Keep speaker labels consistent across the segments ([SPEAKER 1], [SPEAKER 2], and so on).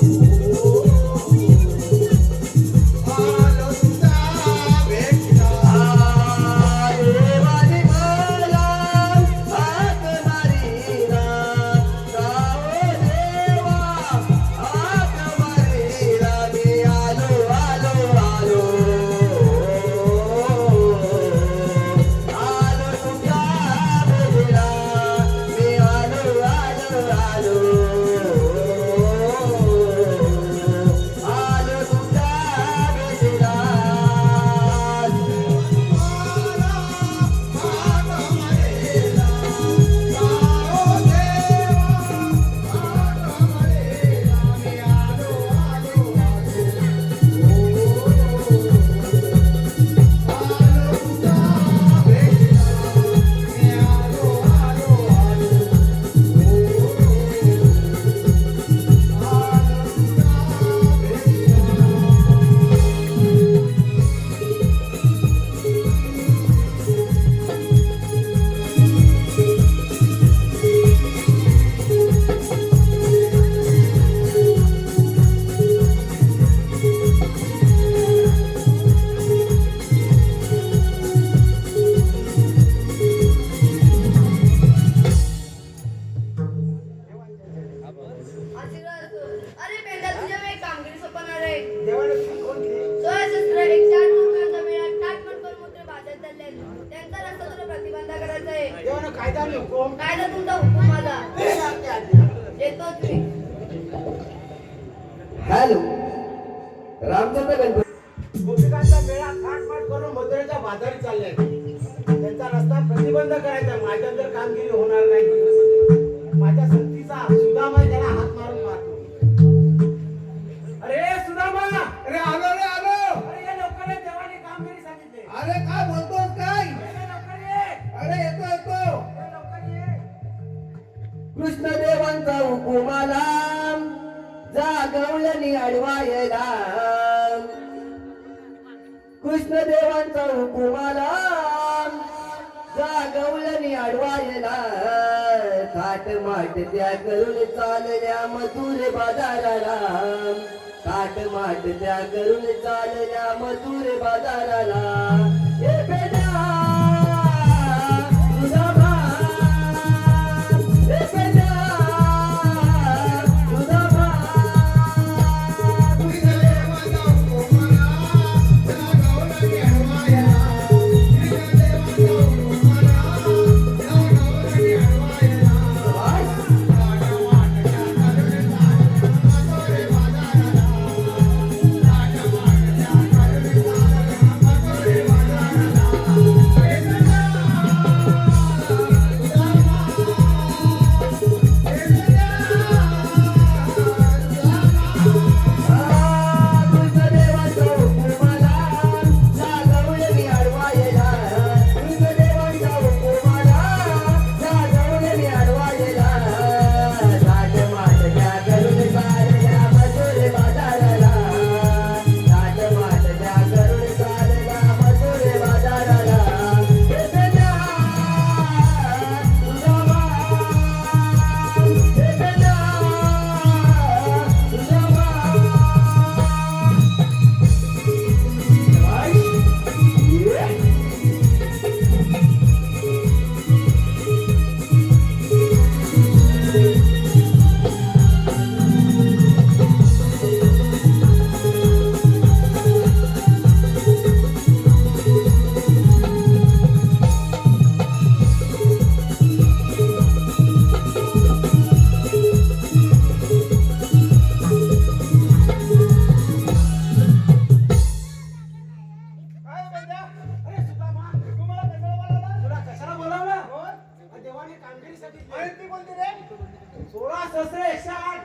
[SPEAKER 1] Thank you. आहे
[SPEAKER 2] कायदा आणि हुकूम
[SPEAKER 1] कायदा तुमचा हुकूम माझा
[SPEAKER 2] आज्ञा.
[SPEAKER 3] हॅलो. रामचंद्र गणपती.
[SPEAKER 2] गोपिकांचा मेळा थाटमाट करून मथुरेच्या बाजारी चालले त्यांचा रस्ता प्रतिबंध करायचा. माझ्या जर कामगिरी होणार नाही. माझ्या संतीचा सुदामा त्याला हात
[SPEAKER 3] कृष्णदेवांचा हुकुमाला जागवल्याने अडवायला कृष्णदेवांचा हुकुमाला जागवल्याने अडवायला थाट माट त्या करून चालल्या मधुर बाजाराला. थाट माट त्या करून चालल्या मधुर बाजाराला. हे
[SPEAKER 2] कामगिरीसाठी दिले. सोळा सहस्र एकशे आठ.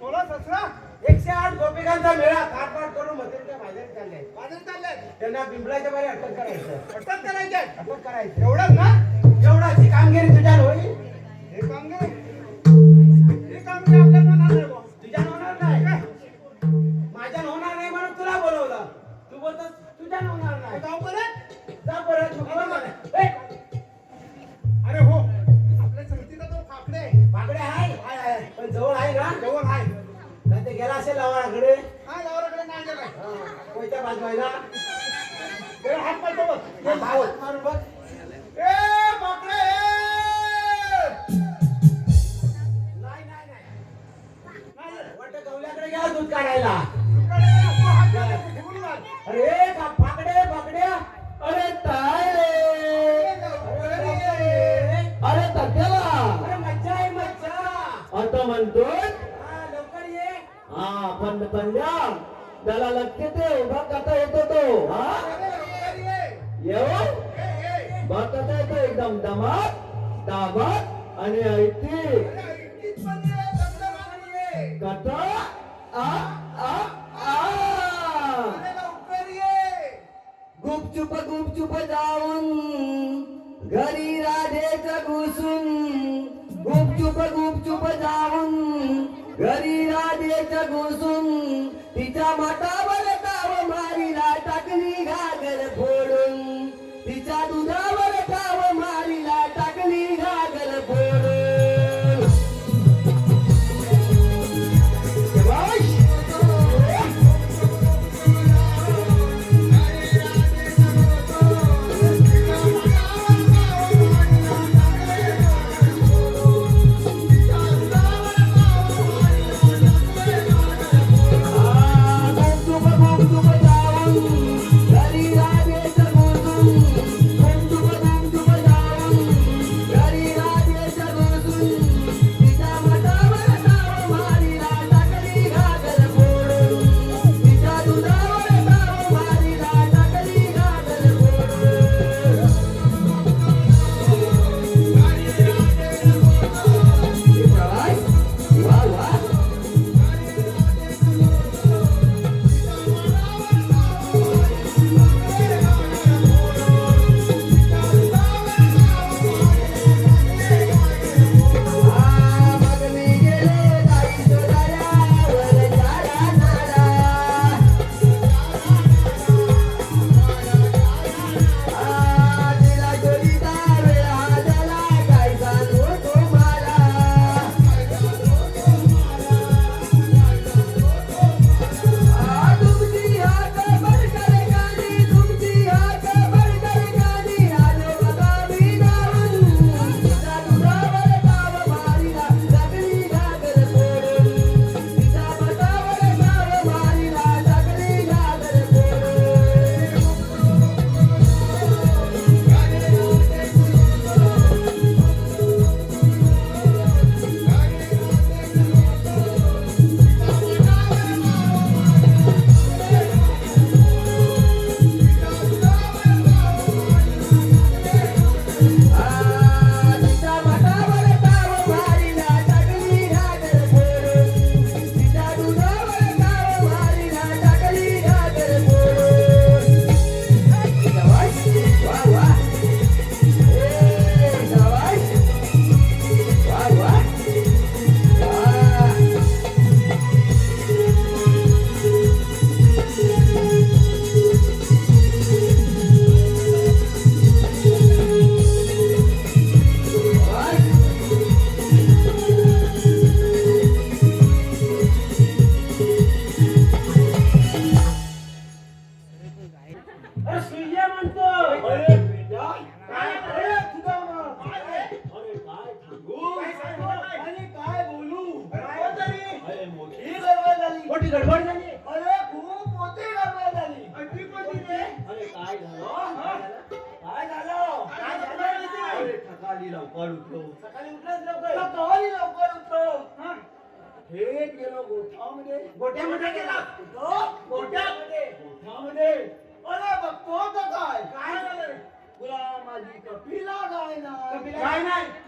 [SPEAKER 2] सोळा सहस्र एकशे आठ गोपिकांचा मेळा थाटमाट करून मथुरेच्या बाजारात चालले. बाजारात चालले? त्यांना बिंबळाच्या बाहेर अटक करायचं. अटक करायचे? अटक करायचं. एवढंच ना? एवढाची कामगिरी तुझ्या होईल? हे कामगिरी? हे कामगिरी आपल्या होणार नाही बुवा. तुझ्या होणार नाही. होणार नाही म्हणून तुला बोलवलं. तू बोलतोस तुझ्या होणार नाही.
[SPEAKER 4] ते
[SPEAKER 2] गेला
[SPEAKER 5] असेल लवाराकडे
[SPEAKER 6] हा लवाराकडे नाही गेला
[SPEAKER 5] कोयत्या बाजवायला
[SPEAKER 6] ते हात मारतो बघ.
[SPEAKER 5] नाही. नाही नाही. वाटत गवल्याकडे गेला दूध काढायला. हा
[SPEAKER 3] पण पंजाब त्याला लक्ष ते उभा कसा येतो तो हा? येऊ? बा कसा येतो एकदम दमात दाबात आणि ऐती कथा? आ आ आ. गुपचुप गुपचुप जाऊन घरी राधेच घुसून गुपचुप गुपचुप जाऊन घरी राजेच्या घुसून तिच्या माटावर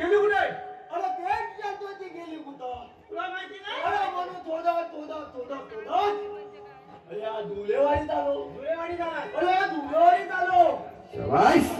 [SPEAKER 3] गेली
[SPEAKER 5] कुठे अरे तेच जातो ती गेली कुठं
[SPEAKER 6] तुला माहिती नाही
[SPEAKER 5] अरे म्हणून थोडा थोडा थोडा थोडा अरे धुलेवाडीत आलो धुलेवाडीत आला अरे धुलेवाडीत आलो शबाश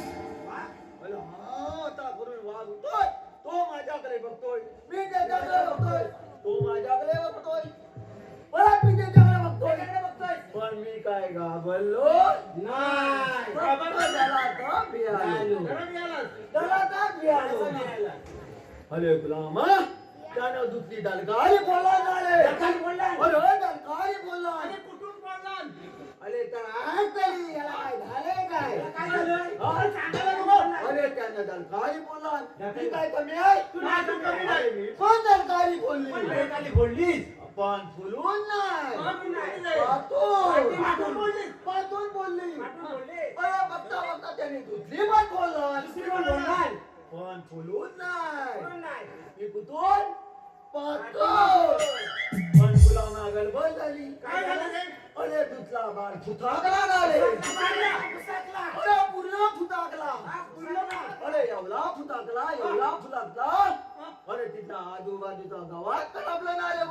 [SPEAKER 2] असं मिळालं.
[SPEAKER 5] अरे गुलामा त्यानं दुसरी दलकारी बोलला
[SPEAKER 2] दलकारी बोलला?
[SPEAKER 5] अरे दलकारी बोलला
[SPEAKER 6] अरे कुठून पडला
[SPEAKER 5] अरे तर आज तरी याला काय झाले काय. अरे त्यानं दलकारी बोलला मी काय कमी आहे?
[SPEAKER 2] तू नाही तू नाही.
[SPEAKER 5] दलकारी
[SPEAKER 2] पण
[SPEAKER 5] बोलली
[SPEAKER 2] बोललीस.
[SPEAKER 5] पण फुलून नाही
[SPEAKER 2] पाठून नाही.
[SPEAKER 5] पातून
[SPEAKER 2] पाठून बोलली.
[SPEAKER 5] पातून बोलली
[SPEAKER 2] पाठून बोलली.
[SPEAKER 5] अरे बघता दुसरी पण बोलला
[SPEAKER 2] दुसरी पण बोलणार.
[SPEAKER 5] पण फुलून नाही. मी कुठून पाहतो पण गुलामा गडबड झाली
[SPEAKER 2] काय झालं रे?
[SPEAKER 5] अरे दुसरा बार फुताकला
[SPEAKER 2] मारला, पुसकला.
[SPEAKER 5] अरे पूर्ण फुताकला
[SPEAKER 2] ना.
[SPEAKER 5] अरे एवढा फुताकला एवढा फुताकला अरे तिथला आजूबाजूचा गावात करपलं नाही रे.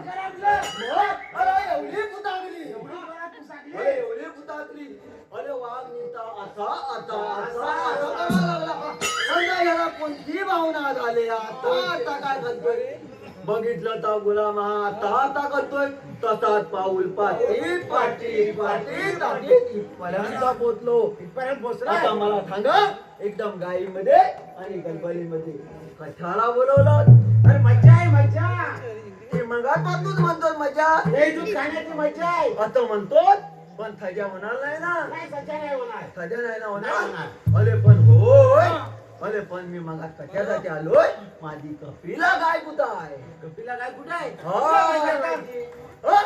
[SPEAKER 2] घरातलं.
[SPEAKER 5] मग, अरे एवढी फुताकली. अरे एवढी फुताकली अरे वाघ नीता असा आता असा असा करायला लागला याला कोणती भावना झाली? आता आता काय करतोय? बघितलं तर गुलाम हा आता आता करतोय. तसाच पाऊल पाठी पाठी पाठी पाठी इथपर्यंत पोचलो.
[SPEAKER 2] इथपर्यंत.
[SPEAKER 5] आता मला सांगा एकदम गाईमध्ये आणि गलबलीमध्ये कशाला बोलवलं?
[SPEAKER 2] अरे मजा आहे मजा
[SPEAKER 5] की मगापासून म्हणतो मजा
[SPEAKER 2] हे दूध खाण्याची मजा आहे.
[SPEAKER 5] आता म्हणतो पण थजा होणार नाही ना.
[SPEAKER 2] नाही सध्या नाही होणार.
[SPEAKER 5] थजा नाही ना होणार? अरे पण होय. अरे पण मी मग कशासाठी आलोय. माझी कपिला गाय कुठं आहे?
[SPEAKER 2] कपिला काय कुठे आहे?
[SPEAKER 5] हा.
[SPEAKER 2] माहिती
[SPEAKER 5] हा?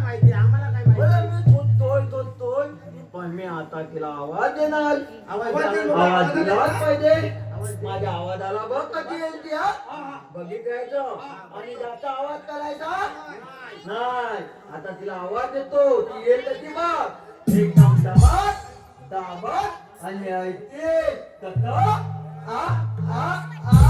[SPEAKER 2] माहिती आम्हाला काय माहिती?
[SPEAKER 5] अरे मी शोधतोय शोधतोय. पण मी आता तिला आवाज देणार.
[SPEAKER 2] आवाज.
[SPEAKER 5] आवाज दिलाच पाहिजे. माझ्या आवाजाला बघ कधी येईल ती हा? बघितलं आणि जास्त आवाज करायचा? नाही. आता तिला आवाज देतो ती येईल कशी ती बघ. एकदम दबात दाबत आणि ऐकते. तत आ आ आ